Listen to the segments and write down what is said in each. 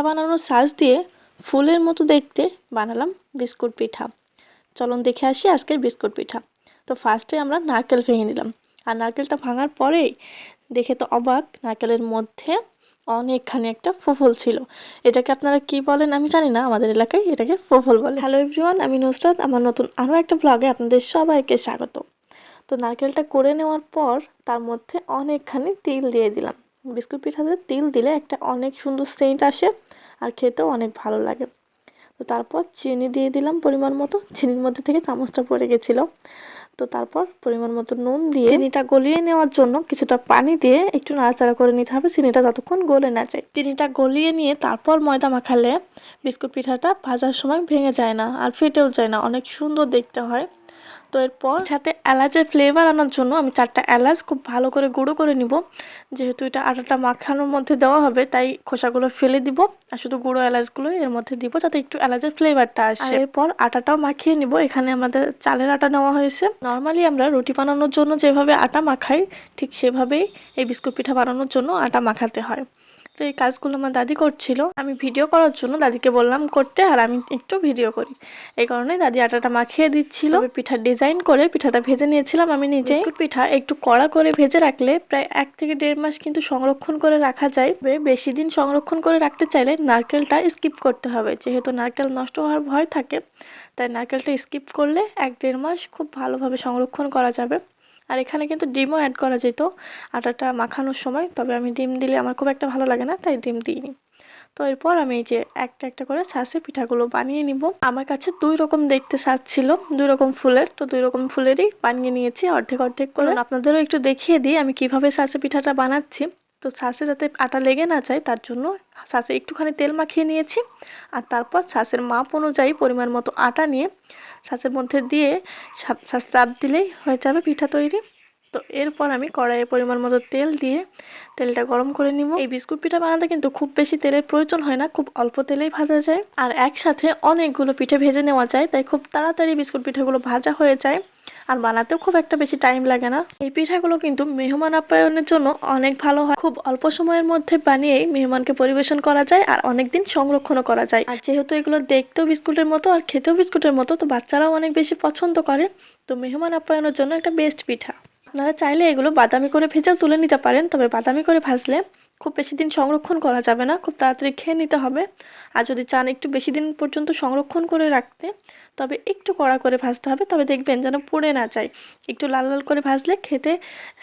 পিঠা বানানোর সাজ দিয়ে ফুলের মতো দেখতে বানালাম বিস্কুট পিঠা। চলুন দেখে আসি আজকের বিস্কুট পিঠা। তো ফার্স্টে আমরা নারকেল ভেঙে নিলাম। আর নারকেলটা ভাঙার পরেই দেখে তো অবাক, নারকেলের মধ্যে অনেকখানি একটা ফফল ছিল। এটাকে আপনারা কি বলেন আমি জানি না, আমাদের এলাকায় এটাকে ফফল বলে। হ্যালো এভরিওয়ান আমি নুসরাত, আমার নতুন আরও একটা ব্লগে আপনাদের সবাইকে স্বাগত। তো নারকেলটা করে নেওয়ার পর তার মধ্যে অনেকখানি তিল দিয়ে দিলাম। বিস্কুট পিঠাতে তিল দিলে একটা অনেক সুন্দর সেন্ট আসে আর খেতেও অনেক ভালো লাগে। তো তারপর চিনি দিয়ে দিলাম পরিমাণ মতো। চিনির মধ্যে থেকে চামচটা পড়ে গেছিল। তো তারপর পরিমাণ মতো নুন দিয়ে চিনিটা গলিয়ে নেওয়ার জন্য কিছুটা পানি দিয়ে একটু নাড়াচাড়া করে নিতে হবে। চিনিটা যতক্ষণ গলে না যায়। চিনিটা গলিয়ে নিয়ে তারপর ময়দা মাখালে বিস্কুট পিঠাটা ভাজার সময় ভেঙে যায় না আর ফেটেও যায় না। অনেক সুন্দর দেখতে হয়। তো এরপর সাথে এলাচের ফ্লেভার আনার জন্য আমি চারটা এলাচ খুব ভালো করে গুঁড়ো করে নিব। যেহেতু এটা আটাটা মাখানোর মধ্যে দেওয়া হবে, তাই খোসাগুলো ফেলে দিব আর শুধু গুঁড়ো এলাচগুলো এর মধ্যে দিব যাতে একটু এলাচের ফ্লেভারটা আসে। এরপর আটাটাও মাখিয়ে নিব। এখানে আমাদের চালের আটা নেওয়া হয়েছে। নর্মালি আমরা রুটি বানানোর জন্য যেভাবে আটা মাখাই, ঠিক সেভাবেই এই বিস্কুট পিঠা বানানোর জন্য আটা মাখাতে হয়। তো এই কাজগুলো আমার দাদি করছিল আমি ভিডিও করার জন্য দাদিকে বললাম করতে আর আমি একটু ভিডিও করি। এই কারণে দাদি আটাটা মাখিয়ে দিচ্ছিল। পিঠার ডিজাইন করে পিঠাটা ভেজে নিয়েছিলাম। আমি নিজে পিঠা একটু কড়া করে ভেজে রাখলে প্রায় এক থেকে দেড় মাস কিন্তু সংরক্ষণ করে রাখা যায়। বেশি দিন সংরক্ষণ করে রাখতে চাইলে নারকেলটা স্কিপ করতে হবে। যেহেতু নারকেল নষ্ট হওয়ার ভয় থাকে তাই নারকেলটা স্কিপ করলে এক দেড় মাস খুব ভালোভাবে সংরক্ষণ করা যাবে। আর এখানে কিন্তু ডিমও অ্যাড করা যেত। আটাটা মাখানোর সময় তবে আমি ডিম দিলে আমার খুব একটা ভালো লাগে না তাই ডিম দিইনি। তো এরপর আমি এই যে একটা একটা করে ছাঁচে পিঠাগুলো বানিয়ে নিব। আমার কাছে দুই রকম দেখতে সাজ ছিল দুই রকম ফুলের। তো দুই রকম ফুলেরই বানিয়ে নিয়েছি অর্ধেক অর্ধেক করে। আপনাদেরও একটু দেখিয়ে দিই আমি কীভাবে ছাঁচে পিঠাটা বানাচ্ছি। তো শ্বাসে যাতে আটা লেগে না যায়, তার জন্য শ্বাসে একটুখানি তেল মাখিয়ে নিয়েছি। আর তারপর শ্বাসের মাপ অনুযায়ী পরিমাণ মতো আটা নিয়ে শ্বাসের মধ্যে দিয়ে সাপ চাপ দিলেই হয়ে যাবে পিঠা তৈরি। তো এরপর আমি কড়াইয়ে পরিমাণ মতো তেল দিয়ে তেলটা গরম করে নিব। এই বিস্কুট পিঠা বানাতে কিন্তু খুব বেশি তেলের প্রয়োজন হয় না, খুব অল্প তেলেই ভাজা যায়। আর একসাথে অনেকগুলো পিঠে ভেজে নেওয়া যায়, তাই খুব তাড়াতাড়ি বিস্কুট পিঠাগুলো ভাজা হয়ে যায়। আর বানাতেও খুব একটা বেশি টাইম লাগে না। এই পিঠাগুলো কিন্তু মেহমান আপ্যায়নের জন্য অনেক ভালো হয়। খুব অল্প সময়ের মধ্যে বানিয়েই মেহমানকে পরিবেশন করা যায় আর অনেকদিন সংরক্ষণও করা যায়। আর যেহেতু এগুলো দেখতেও বিস্কুটের মতো আর খেতেও বিস্কুটের মতো, তো বাচ্চারাও অনেক বেশি পছন্দ করে। তো মেহমান আপ্যায়নের জন্য একটা বেস্ট পিঠা। আপনারা চাইলে এগুলো বাদামি করে ভেজেও তুলে নিতে পারেন, তবে বাদামি করে ভাজলে খুব বেশি দিন সংরক্ষণ করা যাবে না, খুব তাড়াতাড়ি খেয়ে নিতে হবে। আর যদি চান একটু বেশি দিন পর্যন্ত সংরক্ষণ করে রাখতে, তবে একটু কড়া করে ভাজতে হবে, তবে দেখবেন যেন পুড়ে না যায়। একটু লাল লাল করে ভাজলে খেতে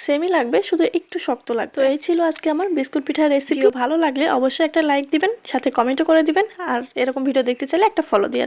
সেমই লাগবে, শুধু একটু শক্ত লাগবে। তো এই ছিল আজকে আমার বিস্কুট পিঠার রেসিপি ভালো লাগলে অবশ্যই একটা লাইক দিবেন, সাথে কমেন্টও করে দিবেন, আর এরকম ভিডিও দেখতে চাইলে একটা ফলো দিয়ে